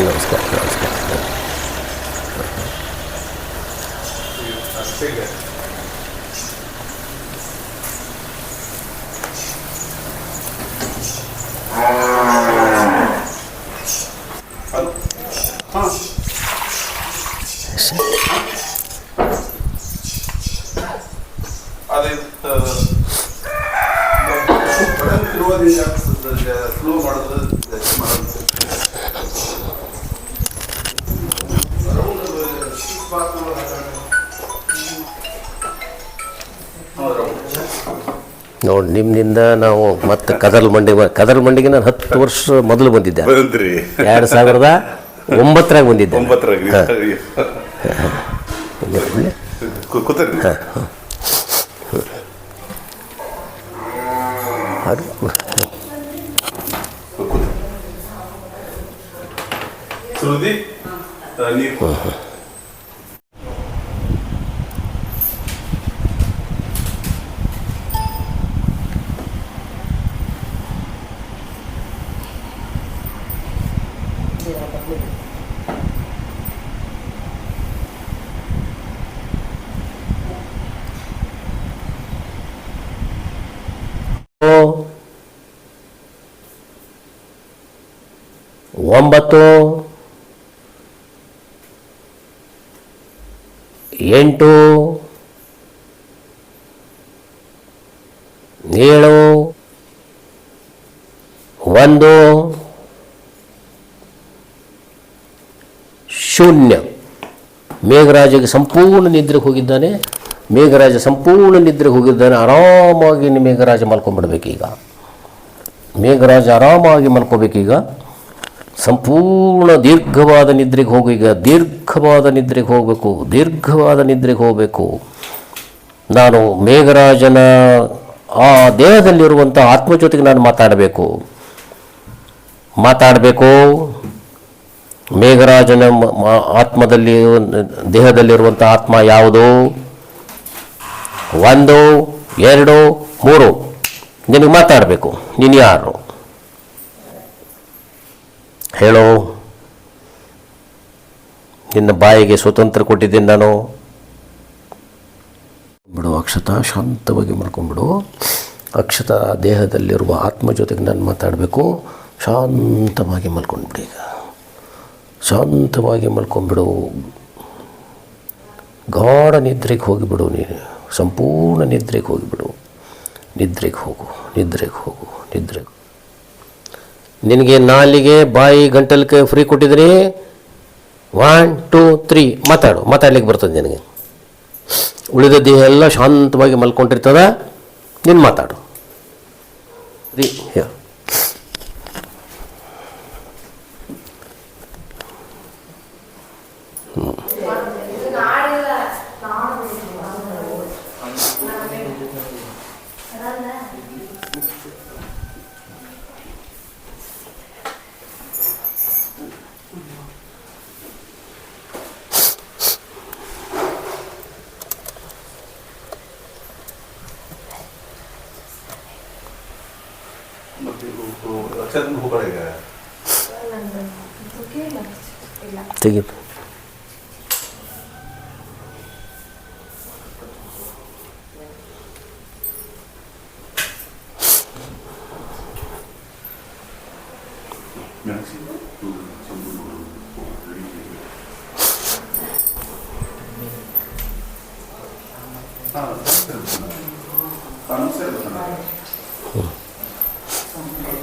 ನಮಸ್ಕಾರ ನಮಸ್ಕಾರ ಹಾಂ ಅದೇ ಸ್ಲೋ ಮಾಡೋದು ನೋಡಿ ನಿಮ್ಮಿಂದ ನಾವು ಮತ್ತೆ ಕದಲ್ ಮಂಡಿ ಕದಲ್ ಮಂಡಿಗೆ ನಾನು ಹತ್ತು ವರ್ಷ ಮೊದಲು ಬಂದಿದ್ದೆ. ಎರಡು ಸಾವಿರದ ಒಂಬತ್ತರಾಗ ಬಂದಿದ್ದೆ. ಹಾ. ಒಂಬತ್ತು, ಎಂಟು, ಏಳು, ಒಂದು, ಶೂನ್ಯ. ಮೇಘರಾಜಗೆ ಸಂಪೂರ್ಣ ನಿದ್ರೆಗೆ ಹೋಗಿದ್ದಾನೆ. ಮೇಘರಾಜ ಸಂಪೂರ್ಣ ನಿದ್ರೆಗೆ ಹೋಗಿದ್ದಾನೆ. ಆರಾಮಾಗಿ ಮೇಘರಾಜ ಮಲ್ಕೊಂಡ್ಬಿಡ್ಬೇಕೀಗ. ಮೇಘರಾಜ ಆರಾಮಾಗಿ ಮಲ್ಕೋಬೇಕೀಗ. ಸಂಪೂರ್ಣ ದೀರ್ಘವಾದ ನಿದ್ರೆಗೆ ಹೋಗು. ಈಗ ದೀರ್ಘವಾದ ನಿದ್ರೆಗೆ ಹೋಗಬೇಕು, ದೀರ್ಘವಾದ ನಿದ್ರೆಗೆ ಹೋಗಬೇಕು. ನಾನು ಮೇಘರಾಜನ ಆ ದೇಹದಲ್ಲಿರುವಂಥ ಆತ್ಮ ಜೊತೆಗೆ ನಾನು ಮಾತಾಡಬೇಕು. ಮಾತಾಡಬೇಕು. ಮೇಘರಾಜನ ಆತ್ಮದಲ್ಲಿ ದೇಹದಲ್ಲಿರುವಂಥ ಆತ್ಮ ಯಾವುದು? ಒಂದು, ಎರಡು, ಮೂರು. ನಿನಗೆ ಮಾತಾಡಬೇಕು. ನೀನು ಯಾರು? ಹೇಳೋ, ನಿನ್ನ ಬಾಯಿಗೆ ಸ್ವತಂತ್ರ ಕೊಟ್ಟಿದ್ದೀನಿ ನಾನು. ಬಿಡು ಅಕ್ಷತ, ಶಾಂತವಾಗಿ ಮಾಡ್ಕೊಂಡ್ಬಿಡು ಅಕ್ಷತ ದೇಹದಲ್ಲಿರುವ ಆತ್ಮ ಜೊತೆಗೆ ನಾನು ಮಾತಾಡಬೇಕು. ಶಾಂತವಾಗಿ ಮಲ್ಕೊಂಡ್ಬಿಡು ಈಗ. ಶಾಂತವಾಗಿ ಮಲ್ಕೊಂಡ್ಬಿಡು. ಗಾಢ ನಿದ್ರೆಗೆ ಹೋಗಿಬಿಡು ನೀನು ಸಂಪೂರ್ಣ ನಿದ್ರೆಗೆ ಹೋಗಿಬಿಡು. ನಿದ್ರೆಗೆ ಹೋಗು ನಿದ್ರೆಗೆ ಹೋಗು, ನಿದ್ರೆಗೆ ನಿನಗೆ ನಾಲಿಗೆ ಬಾಯಿ ಗಂಟಲಕ್ಕೆ ಫ್ರೀ ಕೊಟ್ಟಿದ್ರಿ? ಒನ್ ಟೂ ತ್ರೀ ಮಾತಾಡು. ಮಾತಾಡ್ಲಿಕ್ಕೆ ಬರ್ತದೆ ನಿನಗೆ. ಉಳಿದ ದೇಹ ಎಲ್ಲ ಶಾಂತವಾಗಿ ಮಲ್ಕೊಂಡಿರ್ತದ? ನೀನು ಮಾತಾಡು. ರೀ Accent हो पड़ेगा तो ये 아, 다른 세로 하나.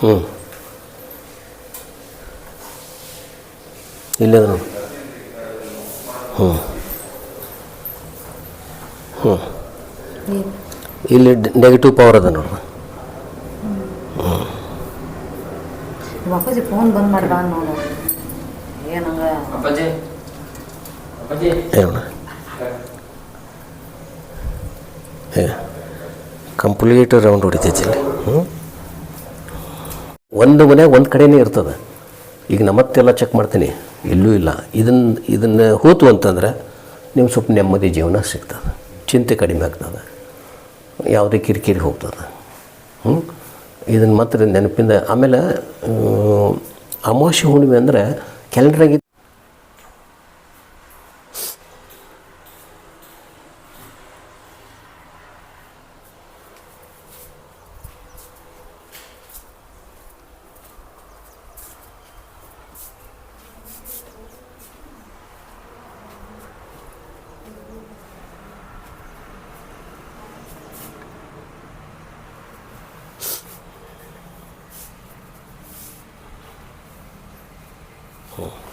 ಹ್ಞೂ ಇಲ್ಲದ ನೋಡಿ ಹ್ಞೂ ಹ್ಞೂ ಇಲ್ಲಿ ನೆಗೆಟಿವ್ ಪವರ್ ಅದ ನೋಡು ವಾಪಸ್ ಫೋನ್ ಬಂದ್ ಮಾಡ್ದ ನೋಡು ಏನಂಗ ಅಪ್ಪಾಜಿ ಅಪ್ಪಾಜಿ ಏನಣ್ಣ ಏ ಕಂಪ್ಲೀಟ್ ರೌಂಡ್ ಹೊಡಿತೈತಿ ಇಲ್ಲಿ ಹ್ಞೂ ಒಂದು ಮನೆ ಒಂದು ಕಡೆನೇ ಇರ್ತದೆ. ಈಗ ನಮ್ಮತ್ತೆಲ್ಲ ಚೆಕ್ ಮಾಡ್ತೀನಿ. ಎಲ್ಲೂ ಇಲ್ಲ. ಇದನ್ನು ಇದನ್ನು ಹೋತು ಅಂತಂದ್ರೆ ನಿಮ್ಗೆ ಸ್ವಲ್ಪ ನೆಮ್ಮದಿ ಜೀವನ ಸಿಗ್ತದೆ. ಚಿಂತೆ ಕಡಿಮೆ ಆಗ್ತದೆ. ಯಾವುದೇ ಕಿರಿಕಿರಿ ಹೋಗ್ತದೆ. ಹ್ಞೂ ಇದನ್ನು ಮಾತ್ರ ನೆನಪಿಂದ ಆಮೇಲೆ ಅಮಾವಾಸ್ಯ ಹುಣ್ಣಿಮೆ ಅಂದರೆ ಕ್ಯಾಲೆಂಡ್ರಾಗಿ Oh.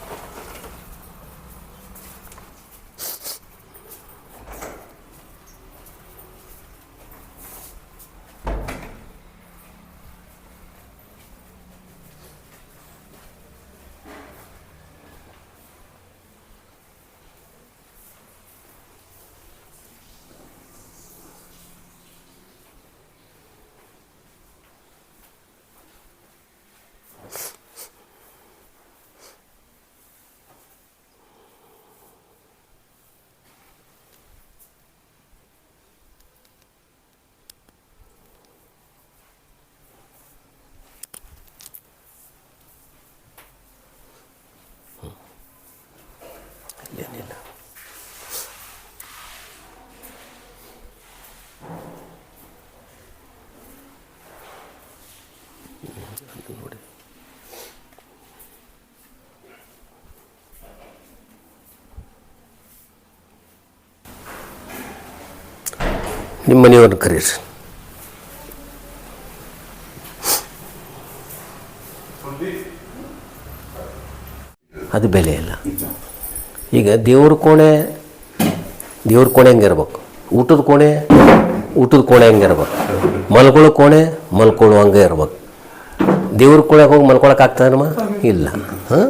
ನೋಡಿ. ನಿಮ್ಮ ಮನೆಯವ್ರನ್ನ ಕರೀರಿ. ಅದು ಬೆಲೆ ಇಲ್ಲ. ಈಗ ದೇವ್ರ ಕೋಣೆ ದೇವ್ರ ಕೋಣೆ ಹಂಗಿರ್ಬೇಕು ಊಟದ ಕೋಣೆ ಊಟದ ಕೋಣೆ ಹಂಗಿರ್ಬೇಕು ಮಲ್ಕೊಳ್ಳೋ ಕೋಣೆ, ಮಲ್ಕೊಳ್ಳೋ ಹಂಗೆ ಇರ್ಬೇಕು. ದೇವ್ರ ಕೂಡ ಹೋಗಿ ಮಲ್ಕೊಳಕ್ಕೆ ಆಗ್ತದಮ್ಮ ಇಲ್ಲ. ಹಾಂ?